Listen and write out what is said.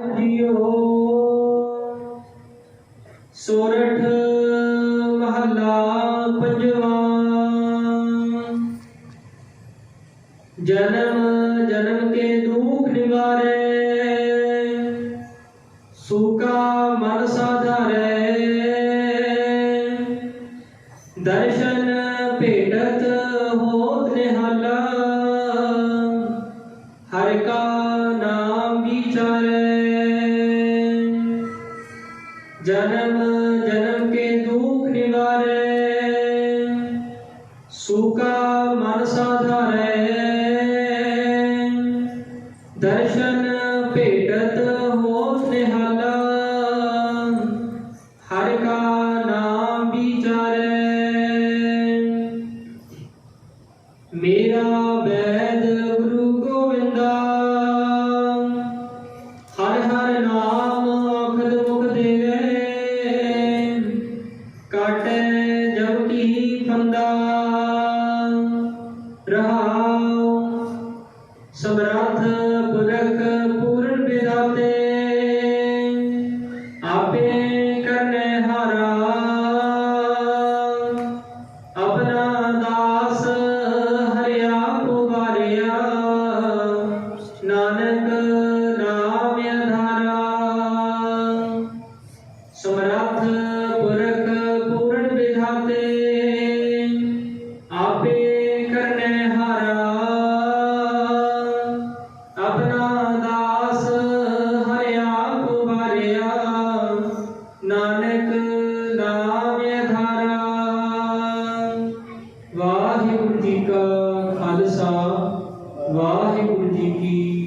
JIO ਸੋਰਠ ਮਹੱਲਾ ਪੰਜਵਾਂ। ਜਨਮ ਜਨਮ ਕੇ ਦੁਖ ਨਿਵਾਰੇ। ਸੂਕਾ ਮਨ ਸਾਧਾਰੇ ਦਰਸ਼ਨ ਭੇਟਤ ਹੋਤ ਨਿਹਾਲਾ। ਹਰ ਕਾ ਨਾਮ ਵਿਚਾਰੇ ਜਨਮ ਜਨਮ ਕੇ ਦੁਖ ਨਿਵਾਰੇ। ਸੂਕਾ ਮਨ ਸਾਧਾਰੇ। ਦਰਸ਼ਨ ਭੇਟਤ ਹੋਤ ਨਿਹਾਲਾ। ਹਰ ਕਾ ਨਾਮ ਵਿਚਾਰੇ। ਮੇਰਾ ਰਹਾਉ ਸਮਰੱਥ ਪੁਰਖ ਪੂਰਨ ਵਿਦਾਤੇ ਨਾਨਕ ਨਾਮ ਅਧਾਰਾ ਵਾਹਿਗੁਰੂ ਜੀ ਕਾ ਖਾਲਸਾ ਵਾਹਿਗੁਰੂ ਜੀ ਕੀ